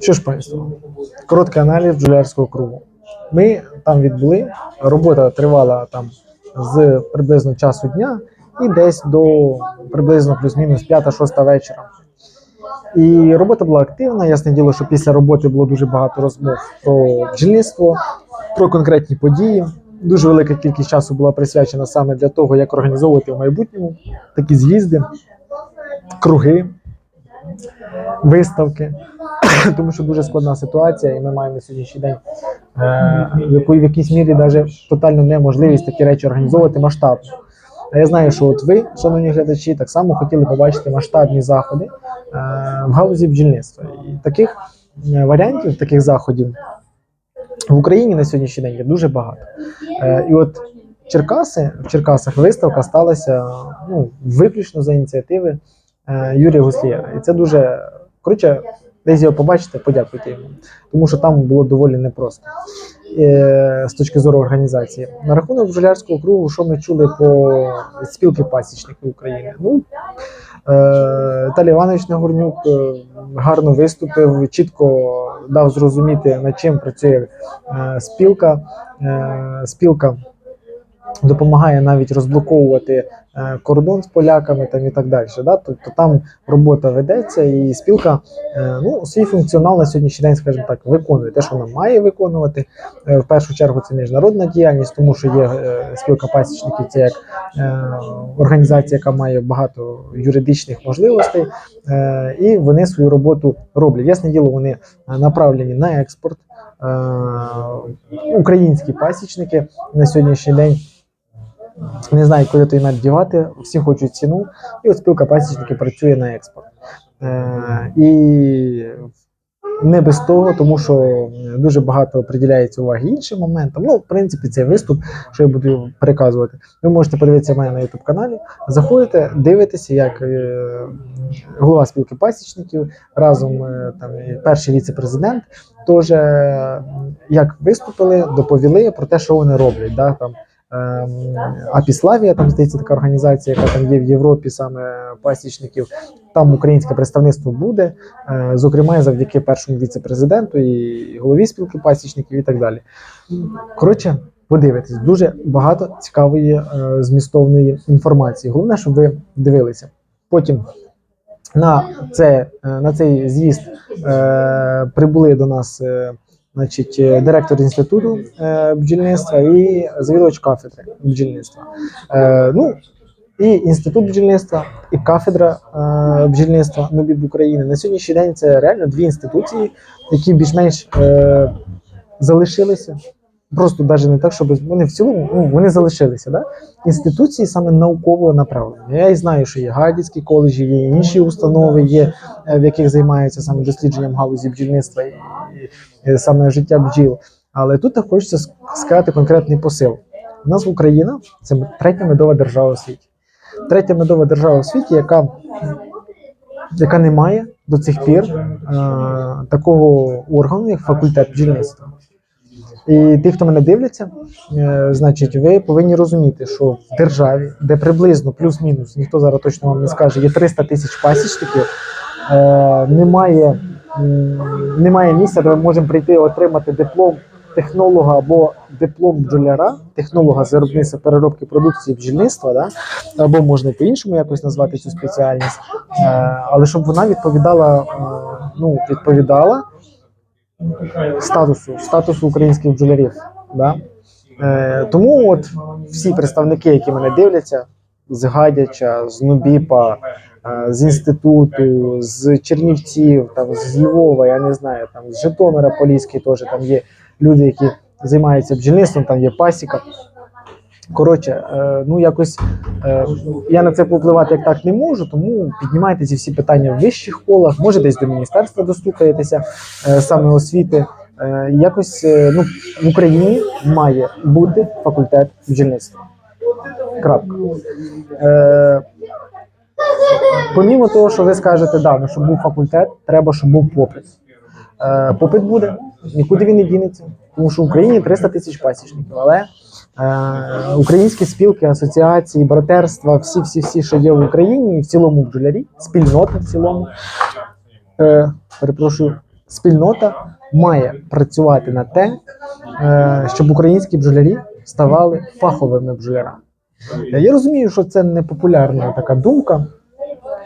Що ж, панство, короткий аналіз бджолярського кругу. Ми там відбули. Робота тривала там з приблизно часу дня і десь до приблизно плюс-мінус 5-6 вечора. І робота була активна. Ясне діло, що після роботи було дуже багато розмов про бджільництво, про конкретні події. Дуже велика кількість часу була присвячена саме для того, як організовувати в майбутньому такі з'їзди, круги, виставки. Тому що дуже складна ситуація, і ми маємо сьогоднішній день е, в, якійсь мірі навіть тотальну неможливість такі речі організовувати масштабно. А я знаю, що от ви, шановні глядачі, так само хотіли побачити масштабні заходи е, в галузі бджільництва. І таких е, варіантів, таких заходів в Україні на сьогоднішній день є дуже багато. Е, і от Черкаси, в Черкасах виставка сталася ну, виключно за ініціативи Юрія Гуслієра. І це дуже коротше, десь його побачите, подякуйте йому. Тому що там було доволі непросто е, з точки зору організації. На рахунок бджолярського кругу, що ми чули по спілки пасічників України. Ну, е, Віталій Іванович Нагорнюк е, гарно виступив, чітко дав зрозуміти, над чим працює е, спілка. Е, спілка допомагає навіть розблоковувати е, кордон з поляками там і так далі. Да? Тобто там робота ведеться, і спілка е, ну, свій функціонал на сьогоднішній день, скажімо так, виконує те, що вона має виконувати. Е, В першу чергу це міжнародна діяльність, тому що є е, спілка пасічників, це як е, організація, яка має багато юридичних можливостей, е, і вони свою роботу роблять. Ясне діло, вони е, направлені на експорт. Е, Українські пасічники на сьогоднішній день не знають, куди той мед дівати, всі хочуть ціну, і от спілка пасічників працює на експорт. Е, і не без того, тому що дуже багато приділяється уваги іншим моментам. Ну, в принципі, цей виступ, що я буду переказувати. Ви можете подивитися мене на YouTube каналі. Заходите, дивитеся, як е, голова спілки пасічників разом е, там і перший віце-президент теж е, як виступили, доповіли про те, що вони роблять. Да, там, Апіславія, там здається така організація, яка там є в Європі, саме пасічників. Там українське представництво буде, е, зокрема завдяки першому віце-президенту і голові спілки пасічників і так далі. Коротше, подивитесь, дуже багато цікавої е, змістовної інформації. Головне, щоб ви дивилися. Потім на, це, е, на цей з'їзд прибули до нас. Значить, е, директор інституту е, бджільництва і завідувач кафедри бджільництва. Е, ну, і інститут бджільництва, і кафедра е, бджільництва НОБІБ України. На сьогоднішній день це реально дві інституції, які більш-менш е, залишилися. Просто навіть не так, щоб вони в цілому ну, вони залишилися. Да? Інституції саме наукового направлення. Я і знаю, що є Гадяцькі коледжі, є інші установи, є, в яких займаються саме дослідженням галузі бджільництва і саме життя бджіл. Але тут хочеться сказати конкретний посил. У нас Україна це третя медова держава у світі. Третя медова держава у світі, яка, яка не має до цих пір е, такого органу, як факультет бджільництва. І ті, хто мене дивляться, е, значить, ви повинні розуміти, що в державі, де приблизно плюс-мінус, ніхто зараз точно вам не скаже, є 300 тисяч пасічників, е, немає, немає місця, де ми можемо прийти отримати диплом технолога або диплом бджоляра, технолога з виробництва переробки продукції бджільництва, да? або можна по-іншому якось назвати цю спеціальність, е, але щоб вона відповідала, е, ну, відповідала статусу, статусу українських бджолярів. Да? Е, тому от всі представники, які мене дивляться, з Гадяча, з Нубіпа, з інституту, з Чернівців, там, з Львова, я не знаю, там, з Житомира Поліський теж там є люди, які займаються бджільництвом, там є пасіка. Коротше, е, ну якось е, я на це повпливати як так не можу, тому піднімайте ці всі питання в вищих колах, може десь до міністерства достукаєтеся е, саме освіти. Якось ну, в Україні має бути факультет бджільництва. Крапка. Помімо того, що ви скажете, да, ну, щоб був факультет, треба, щоб був попит. Е, попит буде, нікуди він не дінеться, тому що в Україні 300 тисяч пасічників, але е, українські спілки, асоціації, братерства, всі, всі, всі, що є в Україні, і в цілому бджолярі, спільнота в цілому. Е, перепрошую, спільнота має працювати на те, е, щоб українські бджолярі ставали фаховими бджолярами. Я розумію, що це не популярна така думка,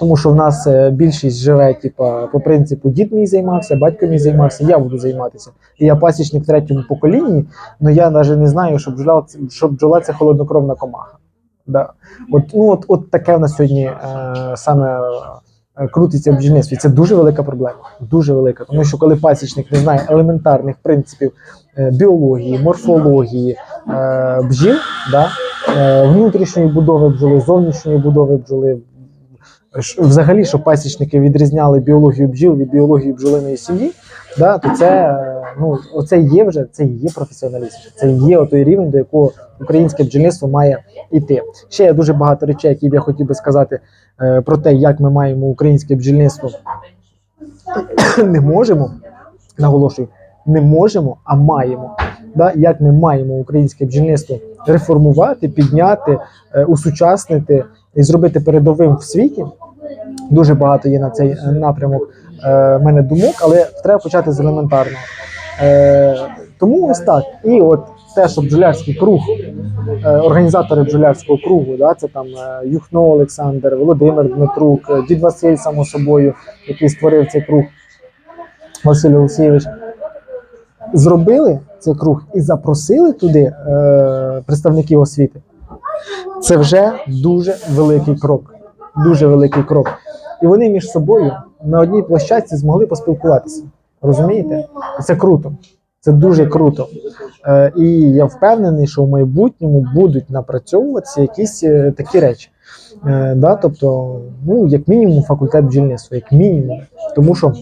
тому що в нас е, більшість живе, типа, по принципу, дід мій займався, батько мій займався, я буду займатися. І я пасічник в третьому поколінні, але я навіть не знаю, що бджола, що бджола це холоднокровна комаха. Да. От, ну, от, от таке в нас сьогодні е, саме е, крутиться в бджільництві. Це дуже велика проблема. Дуже велика. Тому що коли пасічник не знає елементарних принципів е, біології, морфології е, бджіл, да, е, внутрішньої будови бджоли, зовнішньої будови бджоли, взагалі, щоб пасічники відрізняли біологію бджіл від біології бджолиної сім'ї, да, то це е, ну, оце є вже це є професіоналізм. Це є той рівень, до якого українське бджільництво має йти. Ще є дуже багато речей, які б я хотів би сказати е, про те, як ми маємо українське бджільництво. не можемо, наголошую, не можемо, а маємо. Да? Як ми маємо українське бджільництво реформувати, підняти, е, усучаснити і зробити передовим в світі. Дуже багато є на цей напрямок е, мене думок, але треба почати з елементарного. Е, тому ось так. І от те, що бджолярський круг, е, організатори бджолярського кругу, да, це там е, Юхно Олександр, Володимир Дмитрук, е, дід Василь, само собою, який створив цей круг, Василь Олексійович, зробили цей круг і запросили туди е, представників освіти. Це вже дуже великий крок. Дуже великий крок. І вони між собою на одній площадці змогли поспілкуватися. Розумієте? Це круто. Це дуже круто. Е, і я впевнений, що в майбутньому будуть напрацьовуватися якісь е, такі речі. Е, да? Тобто, ну, як мінімум, факультет бджільництва, як мінімум. Тому що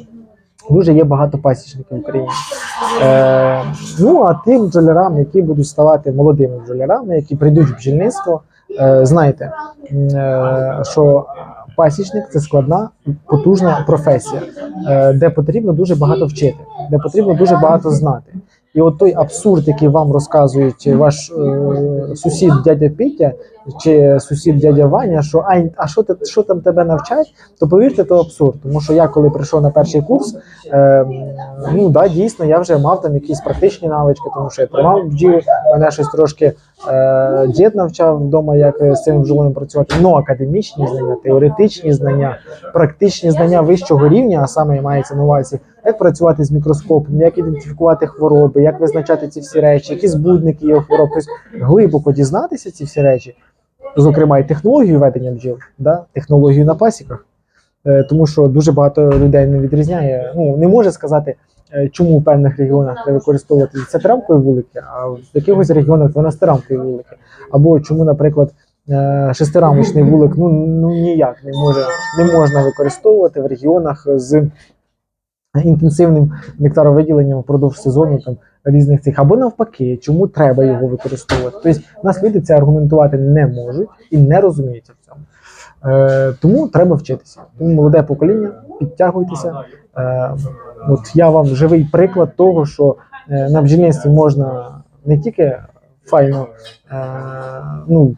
дуже є багато пасічників в Україні. Е, ну а тим бджолярам, які будуть ставати молодими бджолярами, які прийдуть в бджільництво, е, знайте, е, що пасічник це складна, потужна професія, е, де потрібно дуже багато вчити, де потрібно дуже багато знати. І от той абсурд, який вам розказують ваш е, сусід дядя Пітя чи сусід дядя Ваня, що ай, а що ти що там тебе навчать, то повірте, то абсурд. Тому що я коли прийшов на перший курс, е, ну да, дійсно, я вже мав там якісь практичні навички, тому що я тримав бджіл, мене щось трошки е, дід навчав вдома, як е, з цим бджолами працювати. Ну, академічні знання, теоретичні знання, практичні знання вищого рівня, а саме мається на увазі, як працювати з мікроскопом, як ідентифікувати хвороби, як визначати ці всі речі, які збудники є у хвороб. Тобто глибоко дізнатися ці всі речі, зокрема і технологію ведення бджіл, да? технологію на пасіках. Е, Тому що дуже багато людей не відрізняє, ну не може сказати, е, чому в певних регіонах треба використовувати це цепрамкові вулики, а в якихось регіонах 12-рамкові вулики. Або чому, наприклад, е, шестирамочний вулик ну, ну ніяк не може не можна використовувати в регіонах з інтенсивним нектаровиділенням впродовж сезону там різних цих, або навпаки, чому треба його використовувати. Тобто нас люди це аргументувати не можуть і не розуміються в цьому. Е, тому треба вчитися. Тому молоде покоління, підтягуйтеся. Е, от я вам живий приклад того, що е, на бджільництві можна не тільки файно е, ну,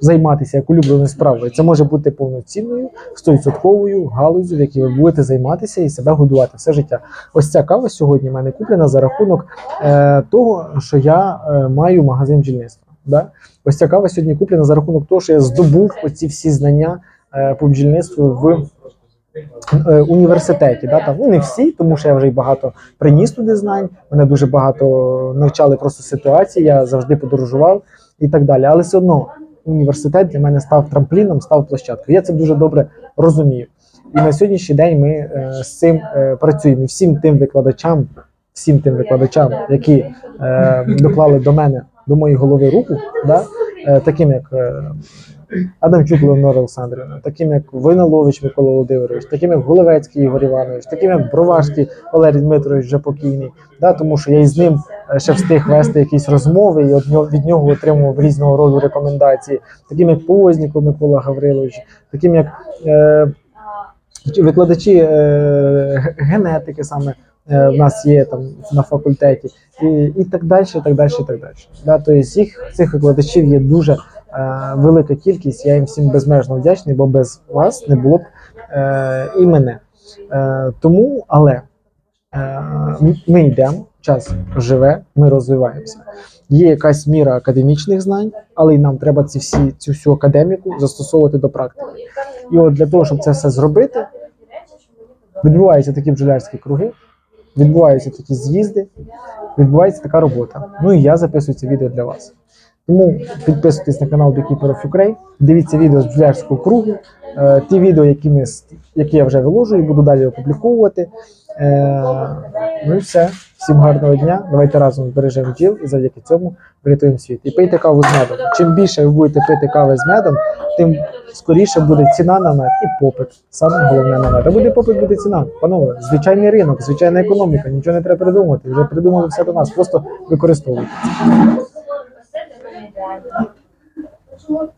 займатися як улюбленою справою, це може бути повноцінною, 100% галузю, в якій ви будете займатися і себе годувати все життя. Ось ця кава сьогодні в мене куплена за рахунок е, того, що я е, маю магазин бджільництва. Да? Ось ця кава сьогодні куплена за рахунок того, що я здобув оці всі знання е, по бджільництву в університеті. Да? Там, ну, не всі, тому що я вже й багато приніс туди знань, мене дуже багато навчали просто ситуації, я завжди подорожував і так далі. Але все одно університет для мене став трампліном, став площадкою. Я це дуже добре розумію. І на сьогоднішній день ми е, з цим е, працюємо. І всім тим викладачам, всім тим викладачам, які е, доклали до мене, до моєї голови руку, да, е, таким як е, Адамчук Леонора Олександрівна, таким як Войналович Микола Володимирович, таким як Головецький Ігор Іванович, таким як Броварський Валерій Дмитрович вже покійний. Да, тому що я із ним ще встиг вести якісь розмови і від нього отримував різного роду рекомендації, таким як Позніков Микола Гаврилович, таким як е, викладачі е, генетики саме. е, В нас є там на факультеті, і, і так далі, і так далі, і так далі. Да, тобто їх цих викладачів є дуже велика кількість. Я їм всім безмежно вдячний, бо без вас не було б е, і мене. Е, тому, але Е, Ми йдемо, час живе, ми розвиваємося. Є якась міра академічних знань, але й нам треба ці всі, цю всю академіку застосовувати до практики. І от для того, щоб це все зробити, відбуваються такі бджолярські круги, відбуваються такі з'їзди, відбувається така робота. Ну і я записую це відео для вас. Тому підписуйтесь на канал Beekeeper of дивіться відео з бджолярського кругу, е, ті відео, які, ми, які я вже виложую, буду далі опубліковувати. Е, ну і все. Всім гарного дня. Давайте разом збережемо бджіл і завдяки цьому врятуємо світ. І пийте каву з медом. Чим більше ви будете пити кави з медом, тим скоріше буде ціна на мед і попит. Саме головне на мед. А буде попит, буде ціна. Панове, звичайний ринок, звичайна економіка, нічого не треба придумувати. Вже придумали все до нас. Просто використовуйте. Чому